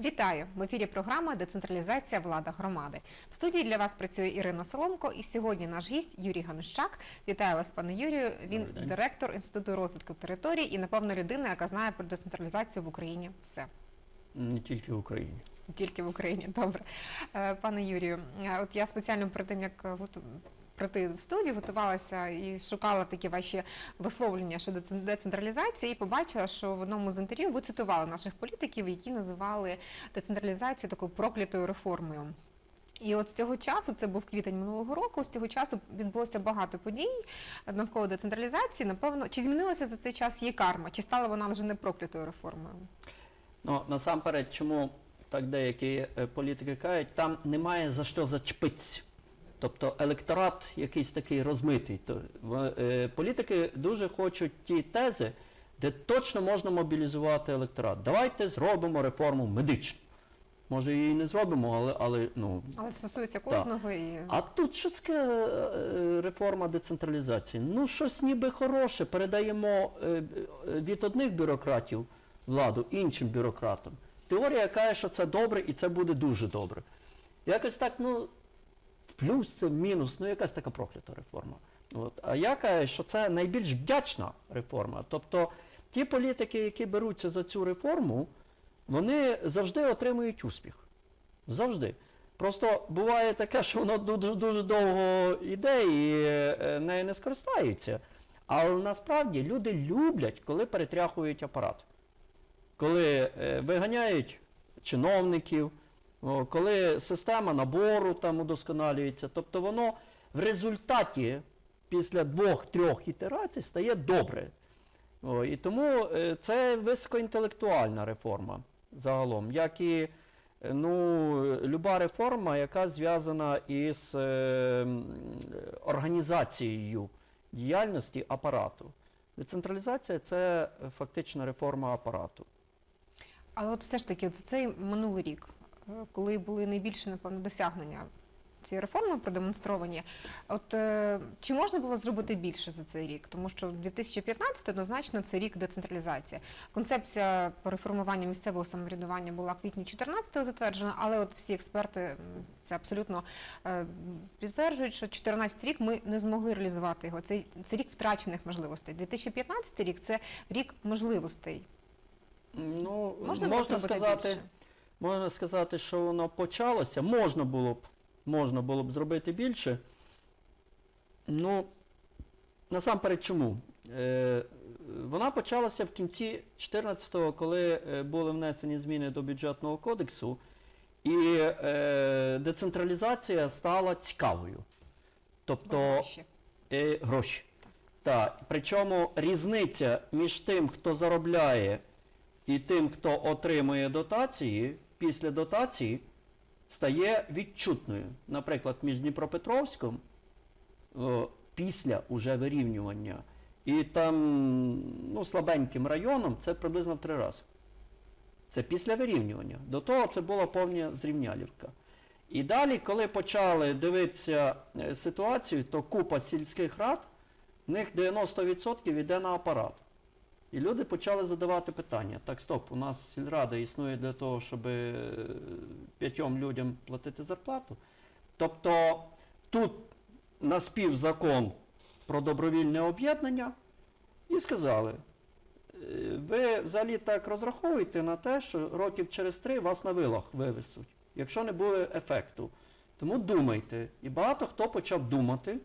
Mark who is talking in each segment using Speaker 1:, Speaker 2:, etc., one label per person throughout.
Speaker 1: Вітаю! В ефірі програма Децентралізація влада громади. В студії для вас працює Ірина Соломко, і сьогодні наш гість Юрій Ганущак. Вітаю вас, пане Юрію. Він директор Інституту розвитку територій і, напевно, людина, яка знає про децентралізацію в Україні. Все.
Speaker 2: Не тільки в Україні.
Speaker 1: Тільки в Україні. Добре. Е, Пане Юрію, е, от я спеціально перед тим, як прийти в студію, готувалася і шукала такі ваші висловлення щодо децентралізації, і побачила, що в одному з інтерв'ю ви цитували наших політиків, які називали децентралізацію такою проклятою реформою. І от з цього часу, це був квітень минулого року, з цього часу відбулося багато подій навколо децентралізації. Напевно, чи змінилася за цей час її карма, чи стала вона вже не проклятою реформою?
Speaker 2: Ну, насамперед, чому так деякі е, політики кажуть, там немає за що зачепитися. Тобто електорат якийсь такий розмитий. То, е, політики дуже хочуть ті тези, де точно можна мобілізувати електорат. Давайте зробимо реформу медичну. Може, її не зробимо, але, але ну,
Speaker 1: Але стосується кожного і
Speaker 2: А тут що таке е, реформа децентралізації? Ну, щось ніби хороше. Передаємо е, е, від одних бюрократів владу іншим бюрократам. Теорія каже, що це добре і це буде дуже добре. Якось так, ну, плюс це мінус, ну якась така проклята реформа. От. А я кажу, що це найбільш вдячна реформа. Тобто ті політики, які беруться за цю реформу, вони завжди отримують успіх. Завжди. Просто буває таке, що воно дуже, дуже довго йде і е, нею не скористаються. Але насправді люди люблять, коли перетряхують апарат. Коли е, виганяють чиновників, коли система набору там удосконалюється. Тобто воно в результаті після двох-трьох ітерацій стає добре. О, і тому е, це високоінтелектуальна реформа загалом, як і е, ну, люба реформа, яка зв'язана із е, організацією діяльності апарату. Децентралізація це фактично реформа апарату.
Speaker 1: Але от все ж таки, за цей минулий рік, коли були найбільші, напевно, досягнення цієї реформи продемонстровані, от е, чи можна було зробити більше за цей рік? Тому що 2015 однозначно це рік децентралізації. Концепція по реформуванню місцевого самоврядування була в квітні 14-го затверджена, але от всі експерти це абсолютно е, підтверджують, що 14 рік ми не змогли реалізувати його. Це, це рік втрачених можливостей. 2015 рік це рік можливостей.
Speaker 2: Ну,
Speaker 1: Можна, зробити
Speaker 2: сказати,
Speaker 1: більше?
Speaker 2: Можна сказати, що воно почалося. Можна було б, можна було б зробити більше. Ну, насамперед, чому? Е, вона почалася в кінці 14-го, коли е, були внесені зміни до бюджетного кодексу, і е, децентралізація стала цікавою. Тобто
Speaker 1: Гроші.
Speaker 2: е, гроші. Так. Причому різниця між тим, хто заробляє, і тим, хто отримує дотації, після дотації стає відчутною. Наприклад, між Дніпропетровськом після уже вирівнювання і там ну, слабеньким районом це приблизно в три рази. Це після вирівнювання. До того це була повна зрівнялівка. І далі, коли почали дивитися е, ситуацію, то купа сільських рад, в них 90% йде на апарат. І люди почали задавати питання. Так, стоп, у нас сільрада існує для того, щоб е, п'ятьом людям платити зарплату. Тобто тут наспів закон про добровільне об'єднання і сказали, е, ви взагалі так розраховуєте на те, що років через три вас на вилах вивезуть, якщо не буде ефекту. Тому думайте. І багато хто почав думати.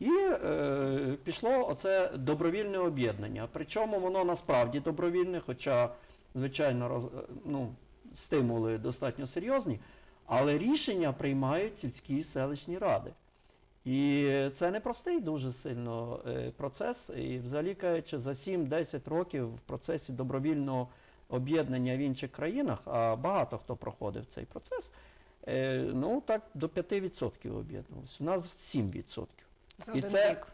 Speaker 2: І е, пішло оце добровільне об'єднання. Причому воно насправді добровільне, хоча, звичайно, роз, е, ну, стимули достатньо серйозні, але рішення приймають сільські і селищні ради. І це непростий дуже сильно е, процес. І взагалі кажучи, за 7-10 років в процесі добровільного об'єднання в інших країнах, а багато хто проходив цей процес, е, ну так до 5% об'єднувалося. У нас 7%.
Speaker 1: За
Speaker 2: І
Speaker 1: один
Speaker 2: це
Speaker 1: рік.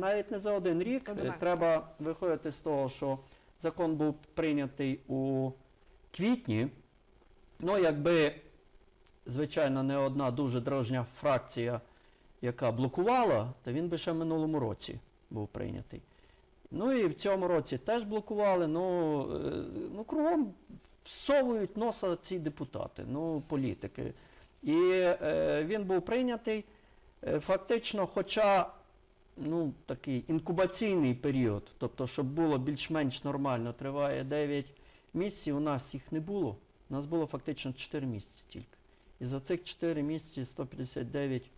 Speaker 2: навіть не за один рік.
Speaker 1: За
Speaker 2: Е, Треба виходити з того, що закон був прийнятий у квітні. Ну, якби, звичайно, не одна дуже дружня фракція, яка блокувала, то він би ще в минулому році був прийнятий. Ну і в цьому році теж блокували. Ну, е, ну кругом всовують носа ці депутати, ну, політики. І е, він був прийнятий фактично, хоча ну, такий інкубаційний період, тобто, щоб було більш-менш нормально, триває 9 місяців, у нас їх не було. У нас було фактично 4 місяці тільки. І за цих 4 місяці 159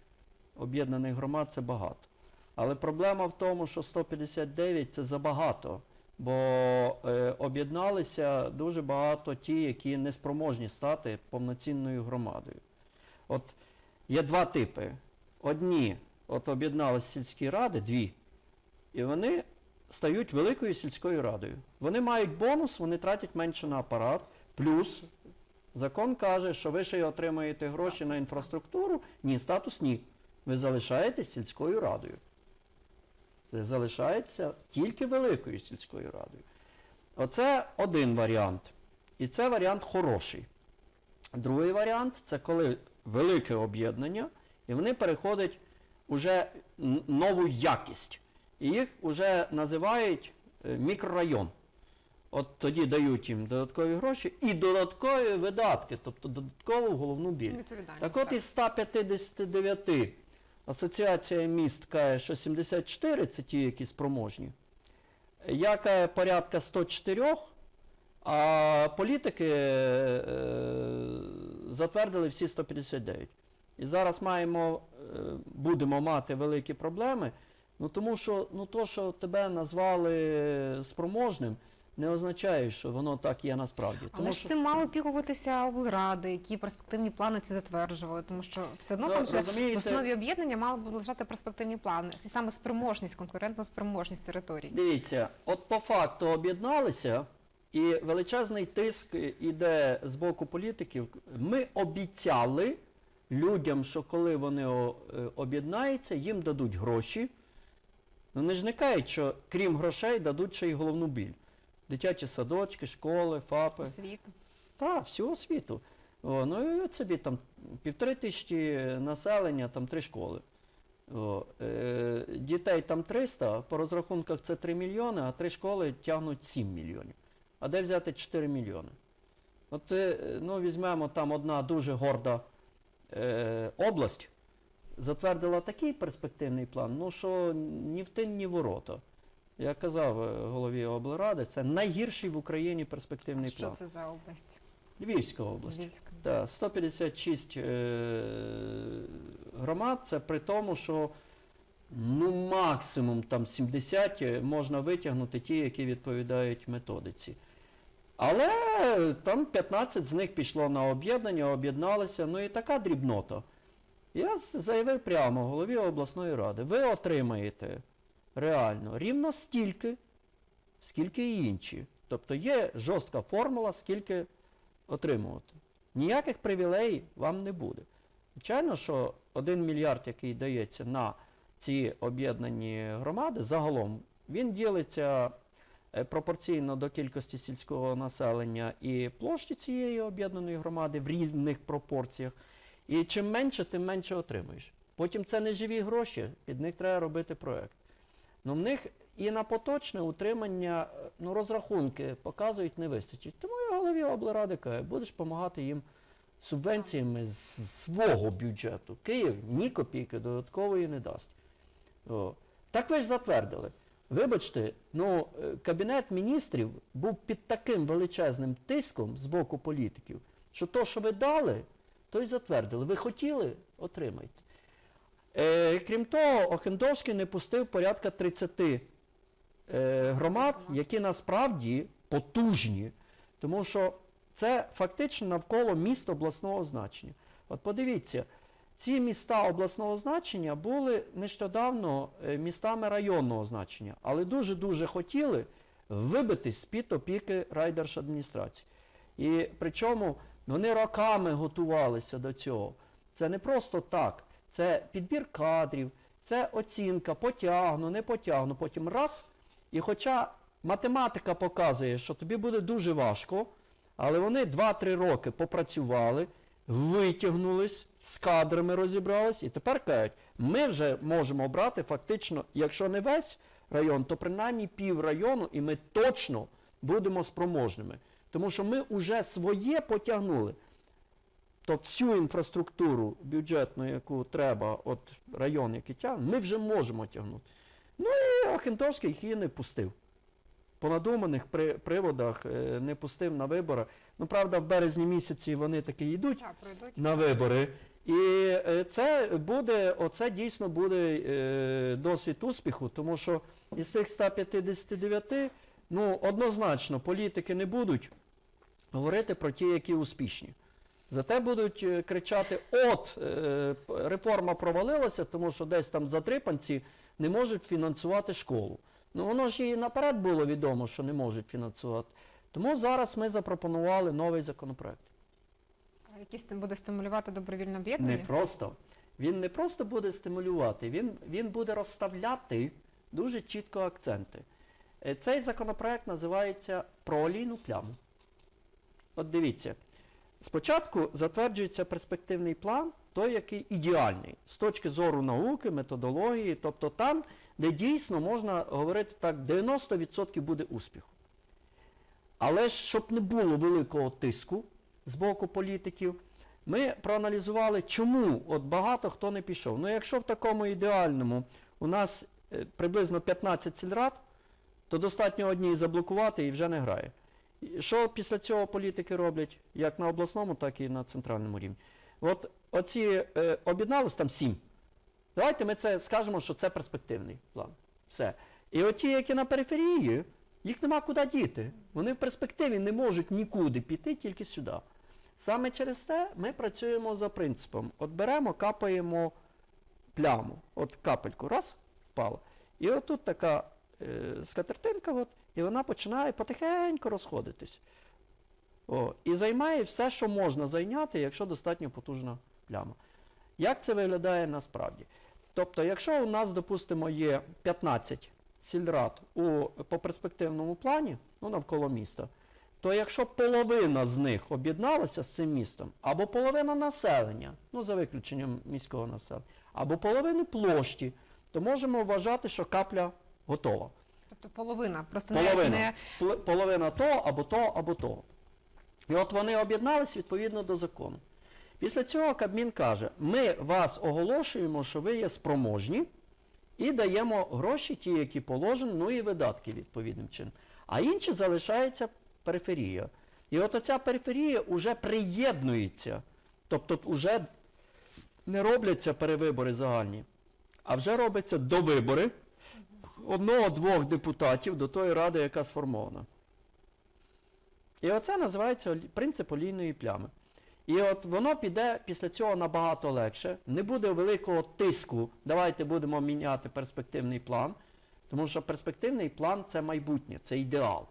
Speaker 2: об'єднаних громад це багато. Але проблема в тому, що 159 це забагато, бо е, об'єдналися дуже багато ті, які не спроможні стати повноцінною громадою. От є два типи. Одні от об'єдналися сільські ради, дві, і вони стають великою сільською радою. Вони мають бонус, вони тратять менше на апарат, плюс закон каже, що ви ще й отримаєте гроші на інфраструктуру. Ні, статус ні. Ви залишаєтесь сільською радою. Це залишається тільки великою сільською радою. Оце один варіант. І це варіант хороший. Другий варіант це коли велике об'єднання, і вони переходять уже нову якість. І їх вже називають е, мікрорайон. От тоді дають їм додаткові гроші і додаткові видатки, тобто додаткову головну біль. Так от із 159 асоціація міст каже, що 74 це ті, які спроможні. Я каже, порядка 104, а політики е, затвердили всі 159. І зараз маємо, е, будемо мати великі проблеми, ну тому що ну, то, що тебе назвали спроможним, не означає, що воно так є насправді.
Speaker 1: Але
Speaker 2: Тому
Speaker 1: ж
Speaker 2: що,
Speaker 1: цим мали опікуватися облради, які перспективні плани ці затверджували, тому що все одно
Speaker 2: Ну,
Speaker 1: там же в основі об'єднання мали б лежати перспективні плани, і саме спроможність, конкурентна спроможність територій.
Speaker 2: Дивіться, от по факту об'єдналися, і величезний тиск іде з боку політиків. Ми обіцяли людям, що коли вони е, об'єднаються, їм дадуть гроші. Ну не ж не кажуть, що крім грошей дадуть ще й головну біль. Дитячі садочки, школи, ФАПи.
Speaker 1: Освіту.
Speaker 2: Так, всього світу. О, ну і от собі там півтори тисячі населення, там три школи. О, е, дітей там 300, по розрахунках це 3 мільйони, а три школи тягнуть 7 мільйонів. А де взяти 4 мільйони? От е, ну, візьмемо там одна дуже горда е, область, затвердила такий перспективний план, ну що ні в тин, ні ворота. Я казав е, голові облради, це найгірший в Україні перспективний
Speaker 1: Що
Speaker 2: план.
Speaker 1: це за область?
Speaker 2: Львівська область.
Speaker 1: Львівська.
Speaker 2: Так, 156 е, громад, це при тому, що ну, максимум там 70 можна витягнути ті, які відповідають методиці. Але там 15 з них пішло на об'єднання, об'єдналися, ну і така дрібнота. Я заявив прямо голові обласної ради, ви отримаєте реально рівно стільки, скільки і інші. Тобто є жорстка формула, скільки отримувати. Ніяких привілеїв вам не буде. Звичайно, що 1 мільярд, який дається на ці об'єднані громади, загалом він ділиться пропорційно до кількості сільського населення і площі цієї об'єднаної громади в різних пропорціях. І чим менше, тим менше отримуєш. Потім це не живі гроші, під них треба робити проект. Ну, в них і на поточне утримання е, ну, розрахунки показують не вистачить. Тому я голові облради каже, будеш допомагати їм субвенціями з свого бюджету. Київ ні копійки додаткової не дасть. О. Так ви ж затвердили. Вибачте, ну, е, Кабінет міністрів був під таким величезним тиском з боку політиків, що то, що ви дали, то й затвердили. Ви хотіли, отримайте. Е, крім того, Охендовський не пустив порядка 30 е, громад, які насправді потужні, тому що це фактично навколо міст обласного значення. От подивіться, ці міста обласного значення були нещодавно е, містами районного значення, але дуже-дуже хотіли вибитись з-під опіки райдержадміністрації. І причому вони роками готувалися до цього. Це не просто так. Це підбір кадрів, це оцінка, потягну, не потягну. Потім раз. І хоча математика показує, що тобі буде дуже важко, але вони 2-3 роки попрацювали, витягнулись, з кадрами розібрались, і тепер кажуть, ми вже можемо брати фактично, якщо не весь район, то принаймні пів району, і ми точно будемо спроможними. Тому що ми вже своє потягнули. То всю інфраструктуру бюджетну, яку треба, от район, який тягне, ми вже можемо тягнути. Ну і Охендовський їх і не пустив. По надуманих при, приводах е, не пустив на вибори. Ну, правда, в березні місяці вони таки йдуть
Speaker 1: Так,
Speaker 2: на вибори. І е, це буде, оце дійсно буде е, досвід успіху, тому що із цих 159, ну, однозначно, політики не будуть говорити про ті, які успішні. Зате будуть е, кричати: от реформа провалилася, тому що десь там затрипанці не можуть фінансувати школу. Ну воно ж і наперед було відомо, що не можуть фінансувати. Тому зараз ми запропонували новий законопроект.
Speaker 1: А Який стим- буде стимулювати добровільне
Speaker 2: Не просто. Він не просто буде стимулювати, він, він буде розставляти дуже чітко акценти. Е, Цей законопроект називається про олійну пляму. От дивіться, спочатку затверджується перспективний план, той, який ідеальний з точки зору науки, методології, тобто там, де дійсно можна говорити так, 90% буде успіху. Але ж, щоб не було великого тиску з боку політиків, ми проаналізували, чому от багато хто не пішов. Ну, якщо в такому ідеальному у нас е, приблизно 15 сільрад, то достатньо одній заблокувати і вже не грає. Що після цього політики роблять, як на обласному, так і на центральному рівні? От оці е, об'єднались там сім. Давайте ми це скажемо, що це перспективний план. Все. І оті, які на периферії, їх нема куди діти. Вони в перспективі не можуть нікуди піти, тільки сюди. Саме через те ми працюємо за принципом: от беремо, капаємо пляму, от капельку, раз, впала. І от тут така е, скатертинка, от, і вона починає потихеньку розходитись. О, і займає все, що можна зайняти, якщо достатньо потужна пляма. Як це виглядає насправді? Тобто, якщо у нас, допустимо, є 15 сільрад у, по перспективному плані, ну, навколо міста, то якщо половина з них об'єдналася з цим містом, або половина населення, ну за виключенням міського населення, або половину площі, то можемо вважати, що капля готова.
Speaker 1: Тобто половина, просто
Speaker 2: Половина.
Speaker 1: не
Speaker 2: Пол- Половина того, або того, або того. І от вони об'єднались відповідно до закону. Після цього Кабмін каже: ми вас оголошуємо, що ви є спроможні, і даємо гроші, ті, які положені, ну і видатки відповідним чином. А інші залишається периферія. І от оця периферія вже приєднується. Тобто вже не робляться перевибори загальні, а вже робляться довибори одного-двох депутатів до тої ради, яка сформована. І оце називається принцип олійної плями. І от воно піде після цього набагато легше. Не буде великого тиску. Давайте будемо міняти перспективний план. Тому що перспективний план це майбутнє, це ідеал.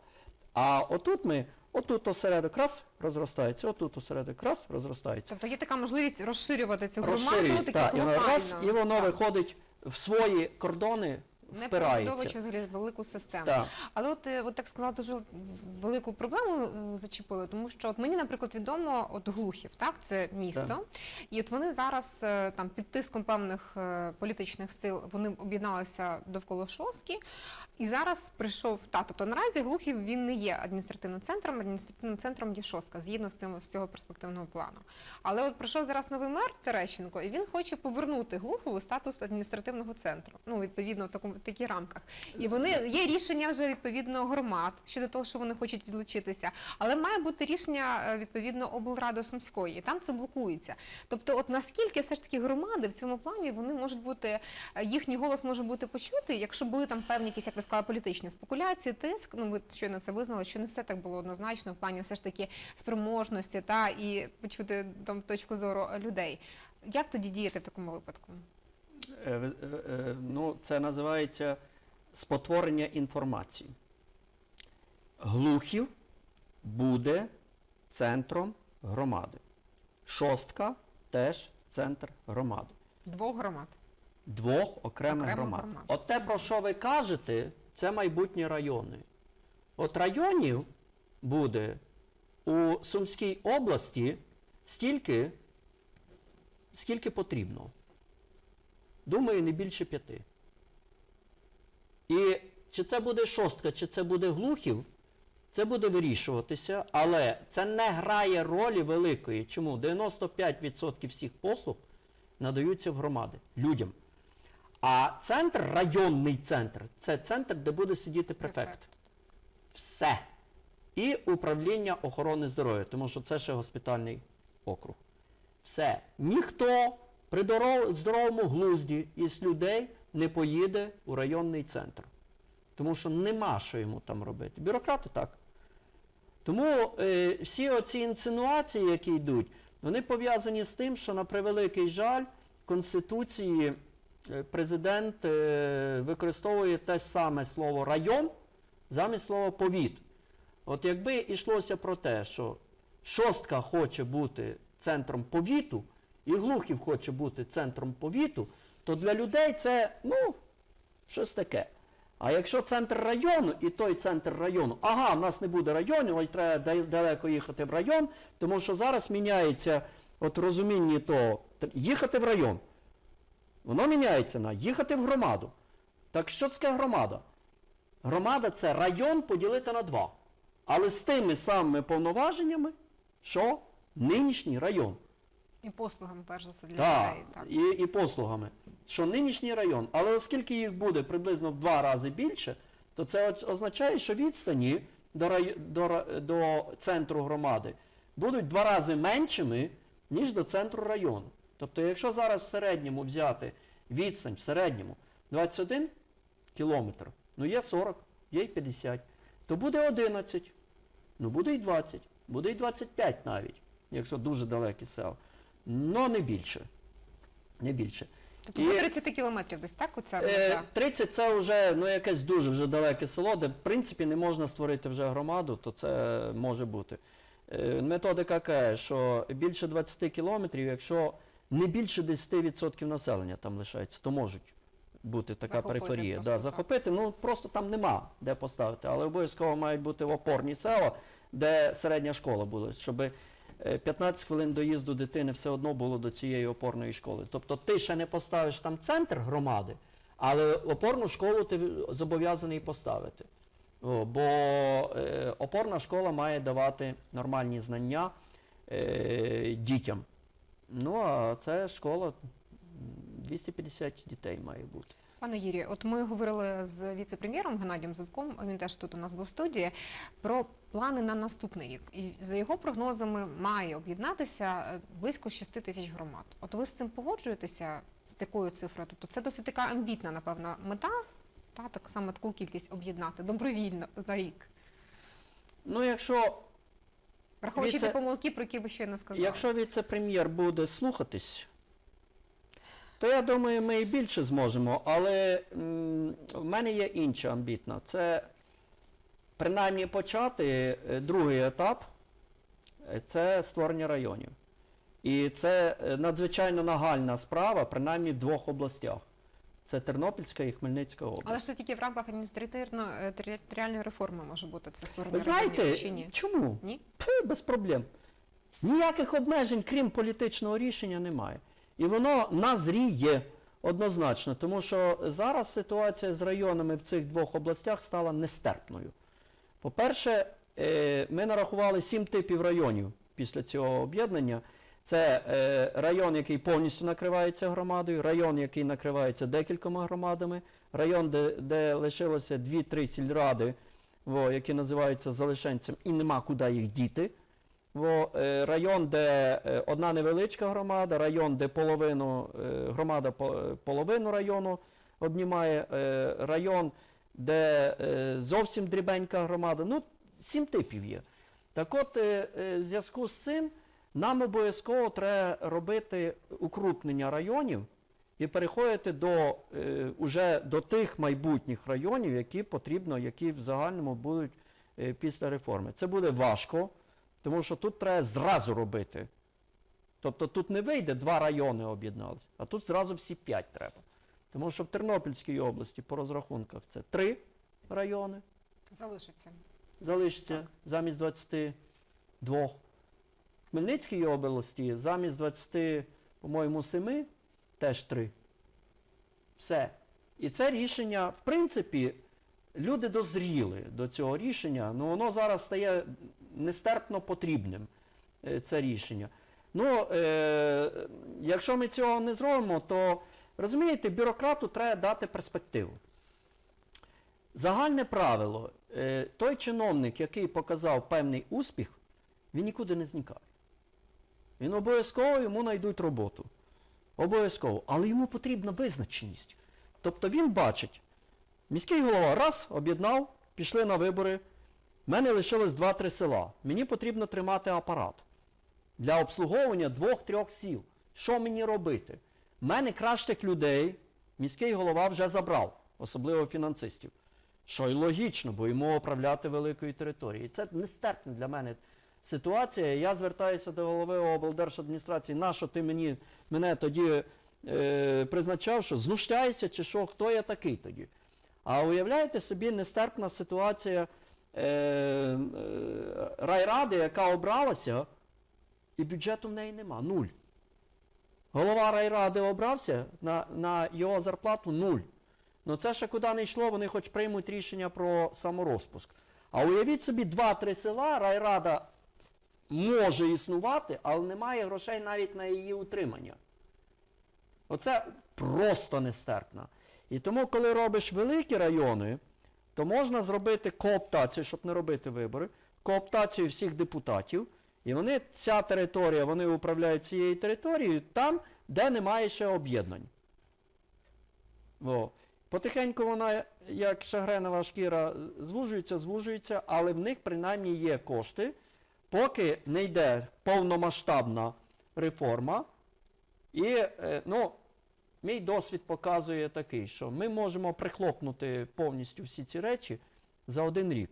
Speaker 2: А отут ми, отут осередок раз розростається, отут осередок раз розростається.
Speaker 1: тобто є така можливість розширювати цю громаду,
Speaker 2: Розширюють,
Speaker 1: такі
Speaker 2: так, і воно раз, і воно
Speaker 1: Так.
Speaker 2: виходить в свої кордони,
Speaker 1: не
Speaker 2: впирається.
Speaker 1: взагалі велику систему.
Speaker 2: Так.
Speaker 1: Але от, е, от так сказала, дуже велику проблему е, зачепили, тому що от мені, наприклад, відомо от Глухів, так, це місто,
Speaker 2: Так.
Speaker 1: і от вони зараз е, там під тиском певних політичних сил вони об'єдналися довкола шостки. І зараз прийшов та, тобто наразі Глухів він не є адміністративним центром, адміністративним центром є шостка, згідно з цим з цього перспективного плану. Але от прийшов зараз новий мер Терещенко, і він хоче повернути Глухову статус адміністративного центру. Ну відповідно в такому таких рамках. І вони є рішення вже відповідно громад щодо того, що вони хочуть відлучитися. Але має бути рішення е, відповідно облради Сумської. І там це блокується. Тобто, от наскільки все ж таки громади в цьому плані вони можуть бути е, їхній голос може бути почутий, якщо були там певні якісь, як ви сказали, політичні спекуляції, тиск. Ну ви щойно це визнали, що не все так було однозначно в плані все ж таки спроможності та і почути там точку зору людей. Як тоді діяти в такому випадку?
Speaker 2: Е, е, е, ну, це називається спотворення інформації. Глухів буде центром громади. Шостка теж центр громади.
Speaker 1: Двох громад.
Speaker 2: Двох окремих
Speaker 1: Окремих
Speaker 2: громад.
Speaker 1: громад.
Speaker 2: От те, про що ви кажете, це майбутні райони. От районів буде у Сумській області стільки, скільки потрібно. Думаю, не більше п'яти. І чи це буде шостка, чи це буде глухів, Це буде вирішуватися, але це не грає ролі великої. Чому? 95% всіх послуг надаються в громади людям. А центр, районний центр, це центр, де буде сидіти префект. Все. І управління охорони здоров'я, тому що це ще госпітальний округ. Все. Ніхто при здоровому глузді із людей не поїде у районний центр. Тому що нема що йому там робити. Бюрократи так. Тому е, всі оці інсинуації, які йдуть, вони пов'язані з тим, що на превеликий жаль, Конституції е, президент е, використовує те саме слово район замість слова повіт. От якби йшлося про те, що шостка хоче бути центром повіту, і Глухів хоче бути центром повіту, то для людей це, ну, щось таке. А якщо центр району і той центр району, ага, в нас не буде районів, ось треба далеко їхати в район, тому що зараз міняється от в розумінні того, їхати в район. Воно міняється на їхати в громаду. Так що це громада? Громада це район поділити на два. Але з тими самими повноваженнями, що нинішній район.
Speaker 1: І послугами, перш за все, для
Speaker 2: Так,
Speaker 1: людей. Так.
Speaker 2: і, і послугами. Що нинішній район, але оскільки їх буде приблизно в два рази більше, то це означає, що відстані до, рай... до, до центру громади будуть в два рази меншими, ніж до центру району. Тобто, якщо зараз в середньому взяти відстань в середньому 21 кілометр, ну є 40, є й 50, то буде 11, ну буде й 20, буде й 25 навіть, якщо дуже далекі села. Но не більше. Не більше.
Speaker 1: Тобто
Speaker 2: І-
Speaker 1: до 30 кілометрів десь, так? Оця
Speaker 2: Е,
Speaker 1: межа?
Speaker 2: 30 це вже ну, якесь дуже вже далеке село, де в принципі не можна створити вже громаду, то це може бути. Е, Методика каже, що більше 20 кілометрів, якщо не більше 10% населення там лишається, то можуть бути така
Speaker 1: Захопити
Speaker 2: периферія.
Speaker 1: просто
Speaker 2: Да, захопити, ну просто там нема де поставити, але обов'язково мають бути опорні села, де середня школа була, щоб 15 хвилин доїзду дитини все одно було до цієї опорної школи. Тобто ти ще не поставиш там центр громади, але опорну школу ти зобов'язаний поставити. Бо е, опорна школа має давати нормальні знання е, дітям. Ну, а це школа 250 дітей має бути.
Speaker 1: Пане Юрію, от ми говорили з віце-прем'єром Геннадієм Зубком, він теж тут у нас був в студії, про плани на наступний рік. І за його прогнозами має об'єднатися е, близько 6 тисяч громад. От ви з цим погоджуєтеся з такою цифрою? Тобто це досить така амбітна, напевно, мета, та так само таку кількість об'єднати добровільно за рік.
Speaker 2: Ну, якщо
Speaker 1: Враховуючи
Speaker 2: Віце-
Speaker 1: ті помилки, про які ви щойно сказали.
Speaker 2: Якщо віце-прем'єр буде слухатись, то я думаю, ми і більше зможемо. Але м, в мене є інша амбітна. Це принаймні почати е, другий етап е, це створення районів. І це е, надзвичайно нагальна справа, принаймні в двох областях. Це Тернопільська і Хмельницька область.
Speaker 1: Але ж це тільки в рамках адміністративно-територіальної реформи може бути це створення
Speaker 2: Ви знаєте,
Speaker 1: районів, чи ні?
Speaker 2: чому?
Speaker 1: Ні?
Speaker 2: Пф, без проблем. Ніяких обмежень, крім політичного рішення, немає. І воно назріє однозначно, тому що зараз ситуація з районами в цих двох областях стала нестерпною. По-перше, е, ми нарахували сім типів районів після цього об'єднання. Це е, район, який повністю накривається громадою, район, який накривається декількома громадами, район, де, де лишилося 2-3 сільради, які називаються залишенцем, і нема куди їх діти. Во, е, район, де е, одна невеличка громада, район, де половину е, громада половину району обнімає, район, де зовсім дрібенька громада. Ну, сім типів є. Так от, в зв'язку з цим нам обов'язково треба робити укрупнення районів і переходити до, уже до тих майбутніх районів, які потрібно, які в загальному будуть після реформи. Це буде важко, тому що тут треба зразу робити. Тобто тут не вийде два райони об'єдналися, а тут зразу всі п'ять треба. Тому що в Тернопільській області по розрахунках це три райони
Speaker 1: Залишиться.
Speaker 2: залишиться замість 22. В Хмельницькій області замість 20, по-моєму, 7, теж 3. Все. І це рішення, в принципі, люди дозріли до цього рішення, ну воно зараз стає нестерпно потрібним, е, це рішення. Ну, е, якщо ми цього не зробимо, то розумієте, бюрократу треба дати перспективу. Загальне правило, е, той чиновник, який показав певний успіх, він нікуди не зникає. Він обов'язково йому знайдуть роботу. Обов'язково. Але йому потрібна визначеність. Тобто він бачить, міський голова раз об'єднав, пішли на вибори. В мене лишилось 2-3 села. Мені потрібно тримати апарат для обслуговування двох-трьох сіл. Що мені робити? В мене кращих людей міський голова вже забрав, особливо фінансистів. Що й логічно, бо йому управляти великою територією. Це нестерпна для мене ситуація. Я звертаюся до голови облдержадміністрації, нащо ти мені, мене тоді е, призначав, що знущаєшся чи що, хто я такий тоді? А уявляєте собі нестерпна ситуація е, е, райради, яка обралася, і бюджету в неї нема. Нуль. Голова райради обрався, на, на його зарплату нуль. Ну це ще куди не йшло, вони хоч приймуть рішення про саморозпуск. А уявіть собі, 2-3 села, райрада може існувати, але немає грошей навіть на її утримання. Оце просто нестерпно. І тому, коли робиш великі райони, то можна зробити кооптацію, щоб не робити вибори, кооптацію всіх депутатів. І вони, ця територія, вони управляють цією територією там, де немає ще об'єднань. Потихеньку вона, як шагренова шкіра, звужується, звужується, але в них принаймні є кошти, поки не йде повномасштабна реформа. І е, ну, мій досвід показує такий, що ми можемо прихлопнути повністю всі ці речі за один рік.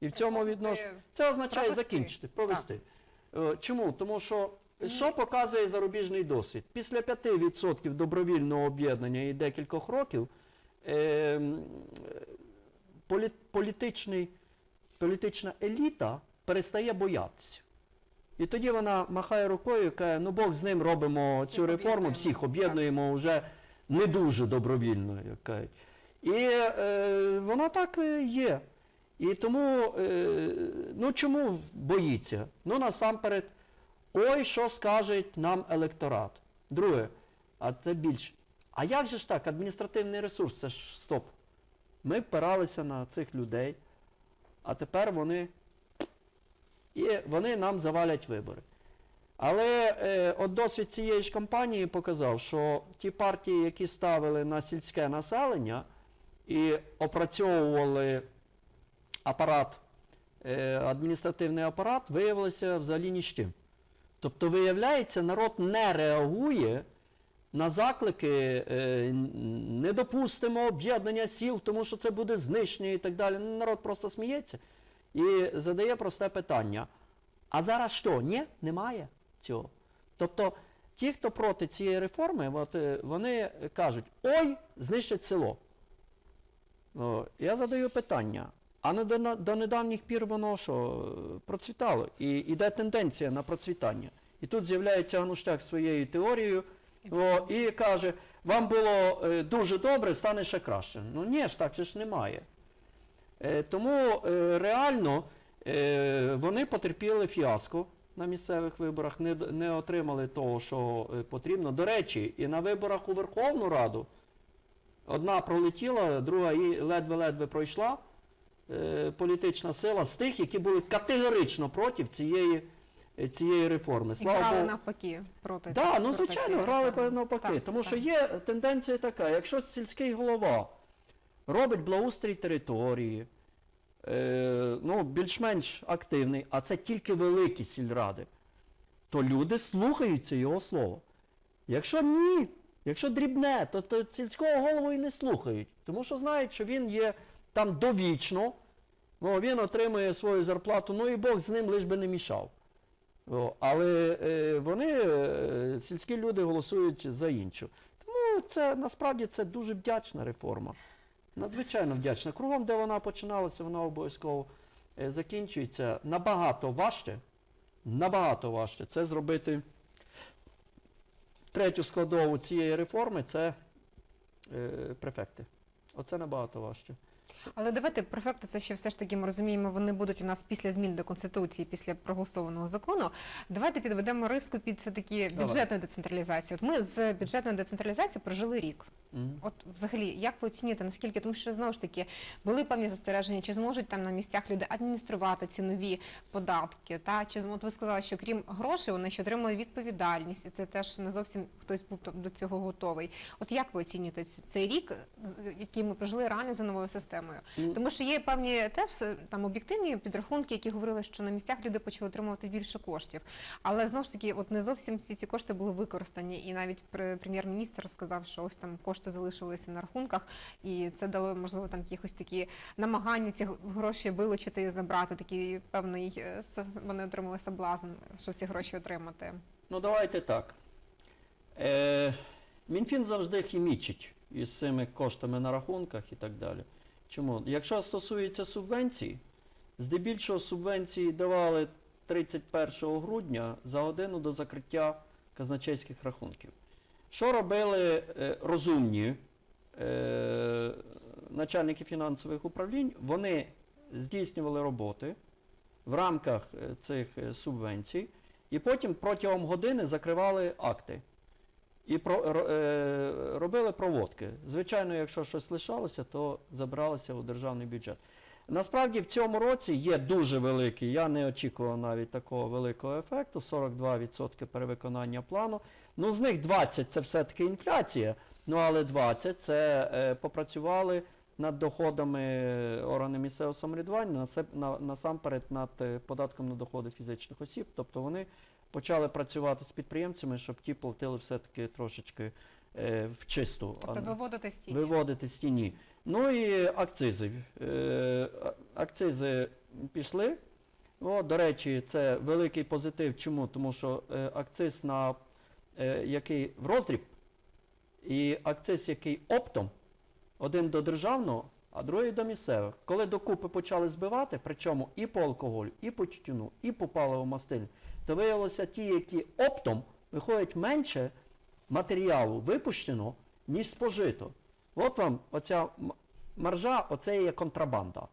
Speaker 2: І в цьому відношенні це означає
Speaker 1: провести.
Speaker 2: закінчити, провести. Е, Чому? Тому що що показує зарубіжний досвід? Після 5% добровільного об'єднання і декількох років е, політичний, політична еліта перестає боятися. І тоді вона махає рукою і каже, ну Бог з ним робимо
Speaker 1: Всіх
Speaker 2: цю реформу, всіх об'єднуємо вже не дуже добровільно, як кажуть. І е, воно так е, є. І тому, е, ну чому боїться? Ну насамперед, ой, що скаже нам електорат. Друге, а це більше. А як же ж так? Адміністративний ресурс, це ж стоп. Ми впиралися на цих людей, а тепер вони, і вони нам завалять вибори. Але е, от досвід цієї ж кампанії показав, що ті партії, які ставили на сільське населення і опрацьовували апарат, е, адміністративний апарат, виявилися взагалі ні. Тобто, виявляється, народ не реагує на заклики, е, не допустимо об'єднання сіл, тому що це буде знищення і так далі. Ну, Народ просто сміється і задає просте питання. А зараз що? Ні, немає цього. Тобто, ті, хто проти цієї реформи, от, е, вони кажуть, ой, знищать село. О, я задаю питання. А не до, до недавніх пір воно що е, процвітало? І йде тенденція на процвітання. І тут з'являється Гануштяк своєю теорією о, і каже, вам було е, дуже добре, стане ще краще. Ну ні ж, так же ж немає. Е, тому е, реально е, вони потерпіли фіаско на місцевих виборах, не, не отримали того, що потрібно. До речі, і на виборах у Верховну Раду одна пролетіла, друга і ледве-ледве пройшла політична сила з тих, які були категорично проти цієї, цієї реформи.
Speaker 1: І грали
Speaker 2: Богу.
Speaker 1: навпаки проти.
Speaker 2: Так, да, ну
Speaker 1: проти
Speaker 2: звичайно, грали навпаки.
Speaker 1: Так,
Speaker 2: тому
Speaker 1: так.
Speaker 2: що є тенденція така, якщо сільський голова робить благоустрій території, е, ну, більш-менш активний, а це тільки великі сільради, то люди слухаються його слова. Якщо ні, якщо дрібне, то, то сільського голову і не слухають, тому що знають, що він є там довічно, ну, він отримує свою зарплату, ну і Бог з ним лиш би не мішав. О, але е, вони, е, сільські люди, голосують за іншу. Тому це насправді це дуже вдячна реформа. Надзвичайно вдячна. Кругом, де вона починалася, вона обов'язково е, закінчується. Набагато важче, набагато важче це зробити третю складову цієї реформи це е, префекти. Оце набагато важче.
Speaker 1: Але давайте префекти, це ще все ж таки ми розуміємо, вони будуть у нас після змін до конституції, після проголосованого закону. Давайте підведемо риску під все таки бюджетну децентралізацію. От ми з бюджетною децентралізацією прожили рік. От взагалі, як ви оцінюєте, наскільки, тому що знову ж таки були певні застереження, чи зможуть там на місцях люди адмініструвати ці нові податки, та чи от ви сказали, що крім грошей вони ще отримали відповідальність, і це теж не зовсім хтось був до цього готовий. От як ви оцінюєте цей рік, який ми прожили реально за новою системою?
Speaker 2: Ну,
Speaker 1: Тому що є певні теж е, там об'єктивні підрахунки, які говорили, що на місцях люди почали отримувати більше коштів. Але знову ж таки, от не зовсім всі ці кошти були використані, і навіть пр- прем'єр-міністр сказав, що ось там кошти залишилися на рахунках, і це дало можливо там якісь такі намагання ці гроші вилучити і забрати. Такий певний е, вони отримали соблазн, що ці гроші отримати.
Speaker 2: Ну, давайте так. Е, Мінфін завжди хімічить із цими коштами на рахунках і так далі. Чому? Якщо стосується субвенцій, здебільшого субвенції давали 31 грудня за годину до закриття казначейських рахунків. Що робили е, розумні е, начальники фінансових управлінь? Вони здійснювали роботи в рамках е, цих субвенцій. І потім протягом години закривали акти і робили проводки. Звичайно, якщо щось лишалося, то забиралося у державний бюджет. Насправді в цьому році є дуже великий, я не очікував навіть такого великого ефекту, 42% перевиконання плану. Ну, з них 20 це все-таки інфляція, ну але 20 це е, попрацювали над доходами органи місцевого самоврядування, насамперед над е, податком на доходи фізичних осіб. Тобто вони почали працювати з підприємцями, щоб ті платили все-таки трошечки е, в чисту.
Speaker 1: Тобто виводити з тіні.
Speaker 2: виводити з тіні. Ну і акцизи. Е, акцизи пішли. О, до речі, це великий позитив. Чому? Тому що е, акциз на який в роздріб, і акциз, який оптом, один до державного, а другий до місцевих. Коли докупи почали збивати, причому і по алкоголю, і по тютюну, і по паливо-мастильню, то виявилося ті, які оптом виходять менше матеріалу випущено, ніж спожито. От вам оця маржа, оце є контрабанда.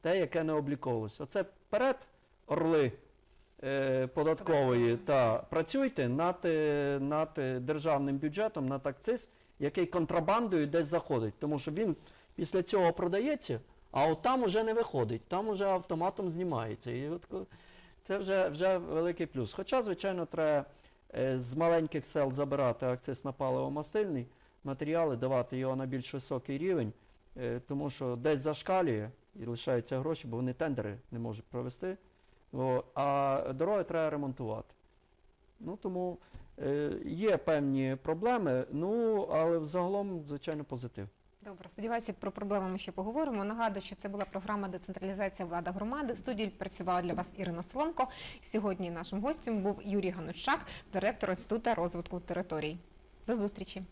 Speaker 2: Те, яке не обліковувалося. Оце перед орли е, податкової та працюйте над, е, над е, державним бюджетом, над акциз, який контрабандою десь заходить. Тому що він після цього продається, а от там уже не виходить, там уже автоматом знімається. І от це вже, вже великий плюс. Хоча, звичайно, треба е, з маленьких сел забирати акциз на паливо-мастильний матеріали, давати його на більш високий рівень, е, тому що десь зашкалює і лишаються гроші, бо вони тендери не можуть провести. А дороги треба ремонтувати. Ну тому е, є певні проблеми, ну але взагалом, звичайно, позитив.
Speaker 1: Добре, сподіваюся, про проблеми ми ще поговоримо. Нагадую, що це була програма Децентралізація влада громади. В студії працювала для вас Ірина Соломко. Сьогодні нашим гостем був Юрій Ганучак, директор Інституту розвитку територій. До зустрічі.